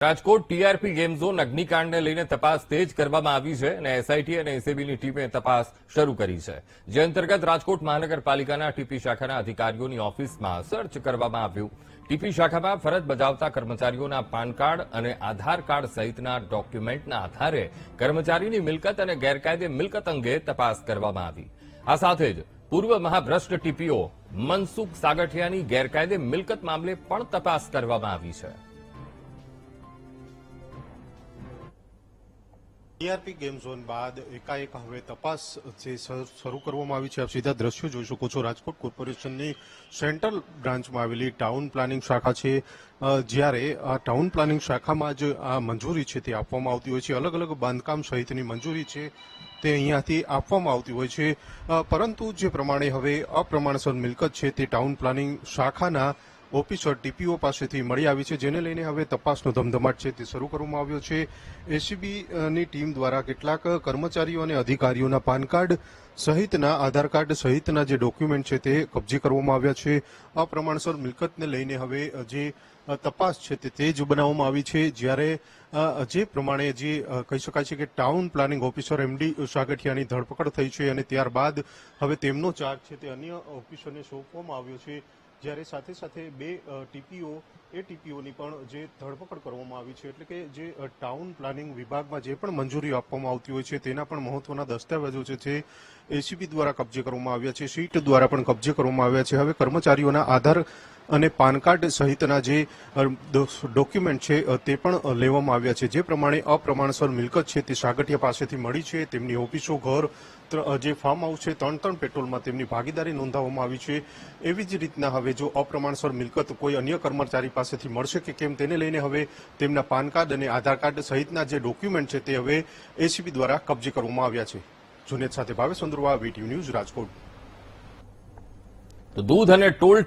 Rajkot TRP game zone અગ્નિકાંડને લઈને તપાસ તેજ કરવામાં આવી છે અને એસઆઈટી અને એસએબીની ટીમે તપાસ શરૂ કરી છે. જે અંતર્ગત રાજકોટ મહાનગરપાલિકાના ટીપી શાખાના અધિકારીઓની ઓફિસમાં સર્ચ કરવામાં આવ્યું. ટીપી શાખામાં ફરજ બજાવતા કર્મચારીઓના પાન કાર્ડ અને આધાર કાર્ડ સહિતના ડોક્યુમેન્ટના આધારે કર્મચારીની મિલકત અને ગેરકાયદે મિલકત અંગે તપાસ કરવામાં આવી. આ સાથે જ પૂર્વ મહાભ્રષ્ટ ટીપીઓ મનસુખ સાગઠિયાની ગેરકાયદે મિલકત મામલે પણ તપાસ કરવામાં આવી છે. ટીઆરપી ગેમ ઝોન બાદ એકાએક હવે તપાસ જે શરૂ કરવામાં આવી છે. આપ સીધા દ્રશ્યો જોઈ શકો છો. રાજકોટ કોર્પોરેશનની સેન્ટ્રલ બ્રાન્ચમાં આવેલી ટાઉન પ્લાનિંગ શાખા છે. જ્યારે આ ટાઉન પ્લાનિંગ શાખામાં જ આ મંજૂરી છે તે આપવામાં આવતી હોય છે. અલગ અલગ બાંધકામ સહિતની મંજૂરી છે તે અહીંયાથી આપવામાં આવતી હોય છે. પરંતુ જે પ્રમાણે હવે અપ્રમાણસર મિલકત છે તે ટાઉન પ્લાનિંગ શાખાના ઓફિસર ટીપીઓ પાસેથી મળી આવી છે, જેને લઈને હવે તપાસનો ધમધમાટ છે. તે શરૂ કરવામાં આવ્યો છે. એસીબીની ટીમ દ્વારા કેટલાક કર્મચારીઓ અને અધિકારીઓના પાન કાર્ડ સહિતના આધાર કાર્ડ સહિતના જે ડોક્યુમેન્ટ છે તે કબજે કરવામાં આવ્યા છે. અપ્રમાણસર મિલકતને લઈને હવે જે તપાસ છે તે તેજ બનાવવામાં આવી છે. જ્યારે જે પ્રમાણે જે કહી શકાય છે કે ટાઉન પ્લાનિંગ ઓફિસર એમડી સાગઠિયાની ધરપકડ થઈ છે અને ત્યારબાદ હવે તેમનો ચાર્જ છે તે અન્ય ઓફિસરને સોંપવામાં આવ્યો છે. જ્યારે સાથે સાથે બે ટીપીઓ, એ ટીપીઓની પણ જે ધરપકડ કરવામાં આવી છે, એટલે કે જે ટાઉન પ્લાનિંગ વિભાગમાં જે પણ મંજૂરી આપવામાં આવતી હોય છે, તેના પણ મહત્વના દસ્તાવેજો છે, જે એસીબી દ્વારા કબજે કરવામાં આવ્યા છે સીટ દ્વારા પણ કબજે કરવામાં આવ્યા છે. હવે કર્મચારીઓના આધાર અને પાન કાર્ડ સહિતના જે ડોક્યુમેન્ટ છે તે પણ લેવામાં આવ્યા છે. જે પ્રમાણે અપ્રમાણસર મિલકત છે તે સાગઠિયા પાસેથી મળી છે. તેમની ઓફિસો, ઘર જે ફાર્મ હાઉસ છે ત્રણ ત્રણ પેટ્રોલમાં તેમની ભાગીદારી નોંધાવવામાં આવી છે. એવી જ રીતના હવે જો અપ્રમાણસર મિલકત કોઈ અન્ય કર્મચારી પાસેથી મળશે કે કેમ તેને લઈને હવે તેમના પાન કાર્ડ અને આધાર કાર્ડ સહિતના જે ડોક્યુમેન્ટ છે તે હવે એસીબી દ્વારા કબજે કરવામાં આવ્યા છે. જુનેદ સાથે ભાવેશ ચંદ્રવા વીટીયુ ન્યૂઝ રાજકોટ. દૂધ અને ટોલ